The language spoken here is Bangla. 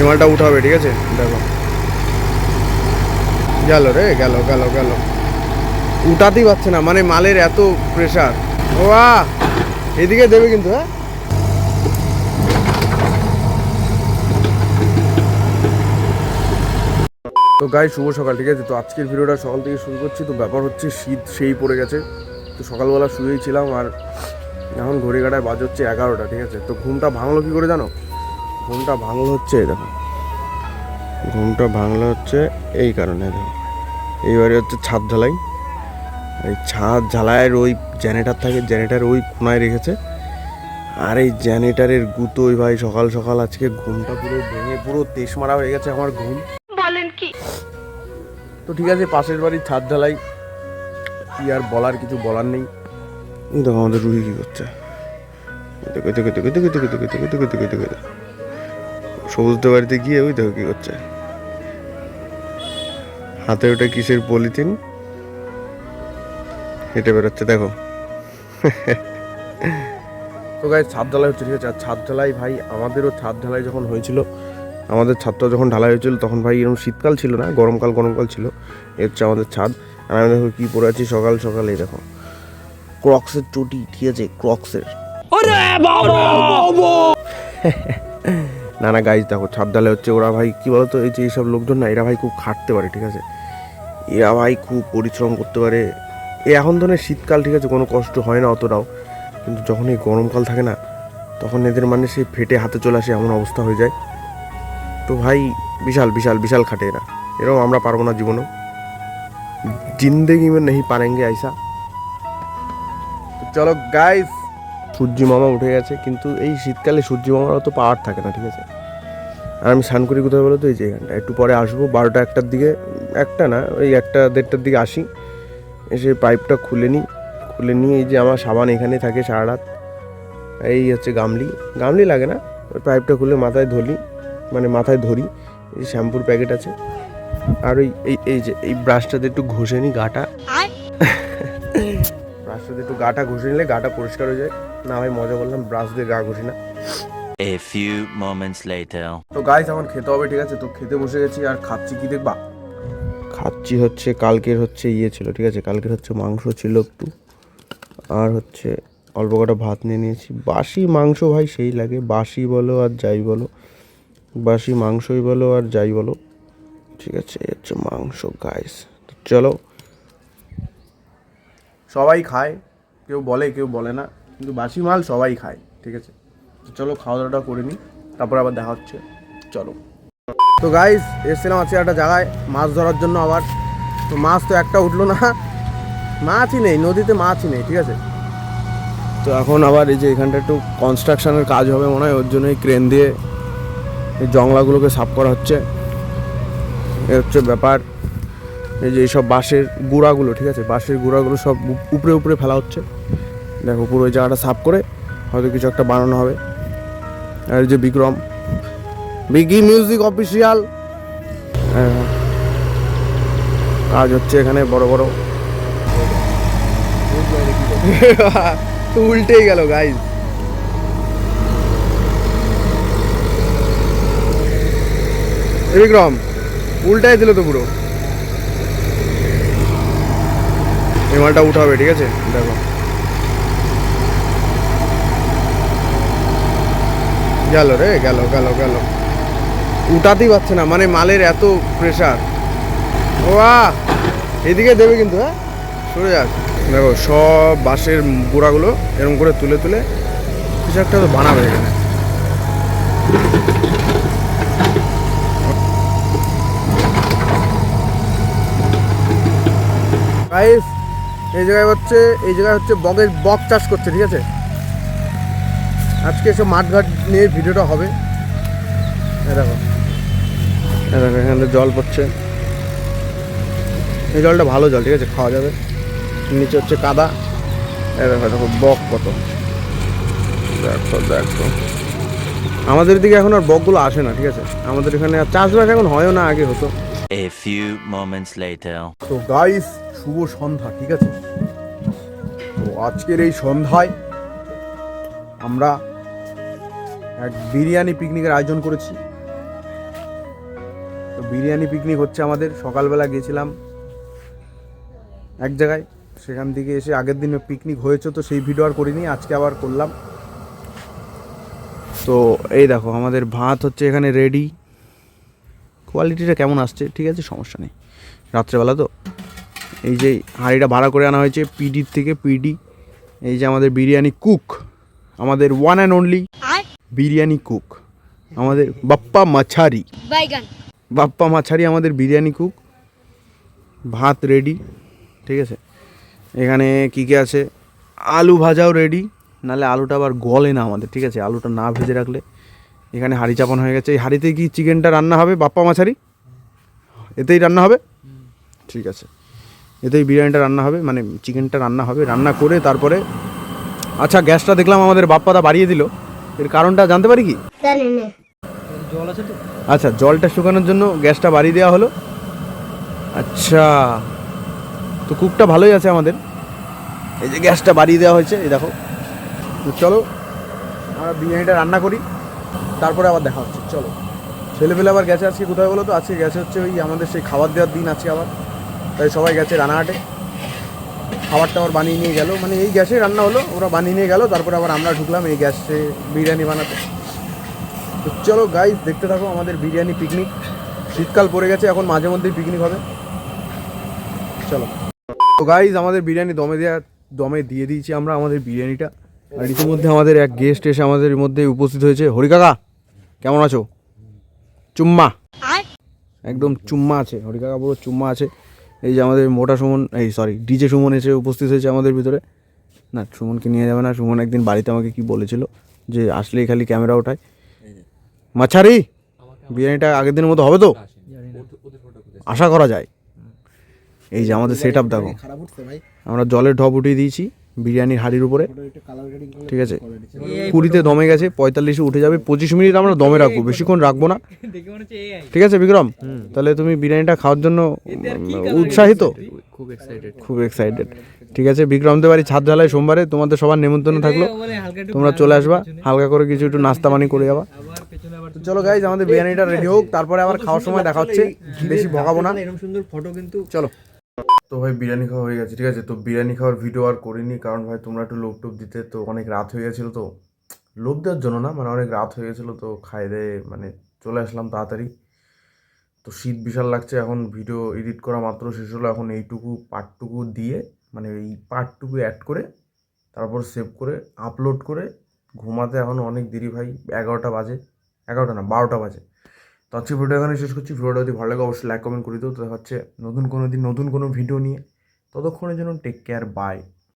এই মালটা উঠাবে, ঠিক আছে? দেখো। গেল রে, গেল গেল গেল। উঠাতেই পারছে না মানে মালের এত প্রেশার ও এদিকে দেবে কিন্তু হ্যাঁ? তো গাই শুভ সকাল, ঠিক আছে? তো আজকের ভিডিওটা সকাল থেকে শুরু করছি। তো ব্যাপার হচ্ছে, শীত সেই পড়ে গেছে। তো সকালবেলা শুয়েই ছিলাম, আর এখন ঘড়ি কাটায় বাজ হচ্ছে এগারোটা, ঠিক আছে? তো ঘুমটা ভাঙলো কী করে জানো? ঘুমটা ভাঙলো হচ্ছে দেখো ঘুমটা ভাঙলো হচ্ছে এই কারণে দেখো এইবারে হচ্ছে ছাদ ঢালাই এই ছাদ ঝালাইয়ের ওই জেনারেটার থাকে জেনারেটার ওই কোনায় রেখেছে আর এই জেনারেটারের গুতোই ভাই সকাল সকাল আজকে ঘুমটা পুরো ভেঙে পুরো তেস মারা হয়ে গেছে আমার ঘুম বলেন কি তো ঠিক আছে পাশের বাড়ির ছাদ ঢালাই কি আর বলার কিছু বলার নেই দেখো আমাদের রুহি কি করছে দেখো দেখো দেখো দেখো দেখো দেখো দেখো দেখো দেখো দেখো দেখো সবুজদের বাড়িতে গিয়ে ওই দেখো কি করছে। হাতে ওটা কিসের পলিথিন? হেঁটে বেরোচ্ছে দেখো। তো গাই ছাদ ঢালাই হচ্ছে ঠিক আছে? আর ছাদ ঢালাই ভাই আমাদেরও ছাদ ঢালাই যখন হয়েছিল আমাদের ছাদটা যখন ঢালাই হয়েছিল তখন ভাই এরকম শীতকাল ছিল না? গরমকাল গরমকাল ছিল। এ হচ্ছে আমাদের ছাদ। আর আমি দেখো কী পরে আছি সকাল সকালে দেখো। ক্রক্সের চটি ঠিক আছে? ক্রক্সের না না গাইজ দেখো ছাপডালে হচ্ছে ওরা ভাই, কী বলতো, এই যে এইসব লোকজন না, এরা ভাই খুব খাটতে পারে, ঠিক আছে? এরা ভাই খুব পরিশ্রম করতে পারে। এ এখন ধরনের শীতকাল, ঠিক আছে, কোনো কষ্ট হয় না অতটাও। কিন্তু যখন এই গরমকাল থাকে না, তখন এদের মানে সে ফেটে হাতে চলে আসে, এমন অবস্থা হয়ে যায়। তো ভাই, বিশাল বিশাল বিশাল খাটে এরা। এরকম আমরা পারব না জীবনেও। জিন্দেগি মানে নেই পারেঙ্গে, আইসা। চলো গাইস সূর্যি মামা উঠে গেছে, কিন্তু এই শীতকালে সূর্যি মামার অত পাওয়ার থাকে না, ঠিক আছে? আর আমি স্নান করি কোথায় বলো তো এই যে এখানটা একটু পরে আসব, বারোটা একটার দিকে, একটা না, ওই একটা দেড়টার দিকে আসি। এসে পাইপটা খুলে নিই। খুলে নিয়ে এই যে আমার সাবান এখানে থাকে সারা রাত। এই হচ্ছে গামলি। গামলি লাগে না? ওই পাইপটা খুলে মাথায় ধরি মানে মাথায় ধরি। এই শ্যাম্পুর প্যাকেট আছে। আর ওই, এই এই যে, এই ব্রাশটাতে একটু ঘষে নিই গাটা। ব্রাশটাতে একটু গাটা ঘষে নিলে গাটা পরিষ্কার হয়ে যায়। না আমি মজা করলাম ব্রাশ দিয়ে গা ঘষি না। A few moments later. তো গাইস এখন খেতে হবে ঠিক আছে? তো খেতে বসে গেছি আর খাচ্ছি কি দেখবা? খাচ্ছি হচ্ছে কালকের হচ্ছে ইয়ে ছিল ঠিক আছে? কালকের হচ্ছে মাংস ছিল একটু। আর হচ্ছে অল্প কটা ভাত নিয়ে নিয়েছি। বাসি মাংস ভাই সেই লাগে। বাসি বলো আর যাই বলো। বাসি মাংসই বলো আর যাই বলো। ঠিক আছে হচ্ছে মাংস গাইস তো চলো সবাই খায়, কেউ বলে কেউ বলে না, কিন্তু বাসি মাল সবাই খায়, ঠিক আছে? তো চলো খাওয়া দাওয়াটা করে নিই, তারপর আবার দেখা হচ্ছে, চলো। তো গাইস এসেছিলাম আজকে একটা জায়গায়, মাছ ধরার জন্য আবার। তো মাছ তো একটা উঠল না, মাছই নেই, নদীতে মাছই নেই, ঠিক আছে? তো এখন আবার এই যে এখানটা একটু কনস্ট্রাকশনের কাজ হবে মনে হয়, ওর জন্য এই ক্রেন দিয়ে এই জংলাগুলোকে সাফ করা হচ্ছে। এ হচ্ছে ব্যাপার। এই যে এইসব বাঁশের গুঁড়াগুলো, ঠিক আছে? বাঁশের গুঁড়াগুলো সব উপরে উপরে ফেলা হচ্ছে। দেখো, পুরো ওই জায়গাটা সাফ করে হয়তো কিছু একটা বানানো হবে। আর যে বিক্রম বিগি মিউজিক অফিসিয়াল কাজ হচ্ছে এখানে বড় বড়। উল্টেই গেল গাইজ বিক্রম, উল্টাই দিল তো পুরো। এই মালটা উঠাবে ঠিক আছে? দেখো। গেল রে, গেল গেল গেল। উঠাতেই পারছে না মানে মালের এত প্রেশার ও এদিকে দেবে কিন্তু হ্যাঁ? সরে যাক। দেখো, সব বাঁশের গোড়াগুলো এরকম করে তুলে তুলে কিছু একটা তো বানাবে এখানে। গাইস এই জায়গায় হচ্ছে, এই জায়গায় হচ্ছে বগের বক চাষ করছে, ঠিক আছে? আজকে এসব মাঠঘাট নিয়ে ভিডিওটা হবে। দেখো। এখানে জল পড়ছে। এই জলটা ভালো জল, ঠিক আছে? খাওয়া যাবে। নিচে হচ্ছে কাদা। দেখো দেখো বক কত। দেখো দেখো। আমাদের দিকে এখন আর বকগুলো আসে না, ঠিক আছে? আমাদের এখানে আর চাষবাস এখন হয়ও না, আগে হতো। A few moments later. তো গাইস শুভ সন্ধ্যা, ঠিক আছে? তো আজকের এই সন্ধ্যায় আমরা এক বিরিয়ানি পিকনিকের আয়োজন করেছি। তো বিরিয়ানি পিকনিক হচ্ছে আমাদের, সকালবেলা গেছিলাম এক জায়গায়, সেখান থেকে এসে আগের দিনে পিকনিক হয়েছে, তো সেই ভিডিও আর করিনি, আজকে আবার করলাম। তো এই দেখো, আমাদের ভাত হচ্ছে এখানে রেডি কোয়ালিটিটা কেমন আসছে? ঠিক আছে সমস্যা নেই। রাত্রেবেলা তো এই যে হাঁড়িটা ভাড়া করে আনা হয়েছে পিডির থেকে পিডি এই যে আমাদের বিরিয়ানি কুক আমাদের one and only biryani cook আমাদের বাপ্পা মাছারি। বাপ্পা মাছারি আমাদের বিরিয়ানি কুক ভাত রেডি ঠিক আছে? এখানে কী কী আছে? আলু ভাজাও রেডি নালে আলুটা আবার গলে না আমাদের ঠিক আছে? আলুটা না ভেজে রাখলে এখানে হাঁড়ি চাপান হয়ে গেছে। এই হাঁড়িতে কি চিকেনটা রান্না হবে বাপ্পা মাছারি? এতেই রান্না হবে? ঠিক আছে। এতেই বিরিয়ানিটা রান্না হবে মানে চিকেনটা রান্না হবে। রান্না করে তারপরে আচ্ছা গ্যাসটা দেখলাম আমাদের বাপ্পাদা বাড়িয়ে দিল। এর কারণটা জানতে পারি কি? না। আচ্ছা জলটা শুকানোর জন্য গ্যাসটা বাড়িয়ে দেওয়া হলো। আচ্ছা তো কুকটা ভালোই আছে আমাদের। এই যে গ্যাসটা বাড়িয়ে দেওয়া হয়েছে এই দেখো। তো চলো আমরা বিরিয়ানিটা রান্না করি। তারপরে আবার দেখা হচ্ছে, চলো। ছেলেপেলে আবার গেছে আজকে কোথায় বলো তো? আজকে গেছে হচ্ছে ওই আমাদের সেই খাবার দেওয়ার দিন আছে আবার। তাই সবাই গেছে রানাঘাটে খাবার টাবার বানিয়ে নিয়ে গেল। মানে এই গ্যাসে রান্না হলো, ওরা বানিয়ে নিয়ে গেল, তারপরে আবার আমরা ঢুকলাম এই গ্যাসে বিরিয়ানি বানাতে। তো চলো গাইজ দেখতে থাকো আমাদের বিরিয়ানি পিকনিক শীতকাল পড়ে গেছে, এখন মাঝে মধ্যেই পিকনিক হবে। চলো। তো গাইজ আমাদের বিরিয়ানি দমে দেওয়া দমে দিয়ে দিয়েছি আমরা আমাদের বিরিয়ানিটা। আর ইতিমধ্যে আমাদের এক গেস্ট এসে আমাদের মধ্যে উপস্থিত হয়েছে। হরি কাকা! কেমন আছো? চুম্মা। একদম চুম্মা আছে হরি কাকা পুরো চুম্মা আছে। এই যে আমাদের মোটা সুমন এই সরি ডিজে সুমন এসে উপস্থিত হয়েছে আমাদের ভিতরে। না সুমনকে নিয়ে যাবে না সুমন একদিন বাড়িতে আমাকে কি বলেছিল যে আসলেই খালি ক্যামেরা ওঠায়। মাছারি বিরিয়ানিটা আগের দিনের মতো হবে তো? আশা করা যায়। এই যে আমাদের সেট আপ দেখো আমরা জলের ঢপ উঠিয়ে দিয়েছি। বিরিয়ানির হাঁড়ির উপরে। ঠিক আছে? কুড়িতে দমে গেছে পঁয়তাল্লিশে উঠে যাবে পঁচিশ মিনিট আমরা দমে রাখব বেশিক্ষণ রাখব না। ঠিক আছে বিক্রম? তাহলে তুমি বিরিয়ানিটা খাওয়ার জন্য উৎসাহিত? খুব এক্সাইটেড খুব এক্সাইটেড ঠিক আছে বিক্রমদের বাড়ি ছাদ ঢালাই সোমবারে তোমাদের সবার নেমন্তন্ন থাকল। তোমরা চলে আসবা হালকা করে কিছু একটু নাস্তা পানি করে যাবা। তো চলো গাইজ আমাদের বিরিয়ানিটা রেডি হোক তারপরে আবার খাওয়ার সময় দেখা হচ্ছে। বেশি ভগাবো না। এরকম সুন্দর ফটো কিন্তু চলো। তো ভাই বিরিয়ানি খাওয়া হয়ে গেছে, ঠিক আছে? তো বিরিয়ানি খাওয়ার ভিডিও আর করিনি, কারণ ভাই তোমরা একটু লোভ টোপ দিতে, তো অনেক রাত হয়ে গেছিল তো। লোভ দেওয়ার জন্য না মানে অনেক রাত হয়ে গেছিল তো খাই দিয়ে মানে চলে আসলাম তাড়াতাড়ি। তো শীত বিশাল লাগছে, এখন ভিডিও এডিট করা মাত্র শেষ হলো, এখন এইটুকু পার্টটুকু দিয়ে মানে এই পার্টটুকু অ্যাড করে, তারপর সেভ করে আপলোড করে, ঘুমাতে এখন অনেক দেরি ভাই, এগারোটা বাজে, এগারোটা না, বারোটা বাজে। তো আজকে ভিডিও এখানে শেষ করছি। ভিডিওটা যদি ভালো লাগে, অবশ্যই লাইক কমেন্ট করে দিও। তো হচ্ছে নতুন কোনো দিন, নতুন কোনো ভিডিও নিয়ে। ততক্ষণের জন্য টেক কেয়ার বাই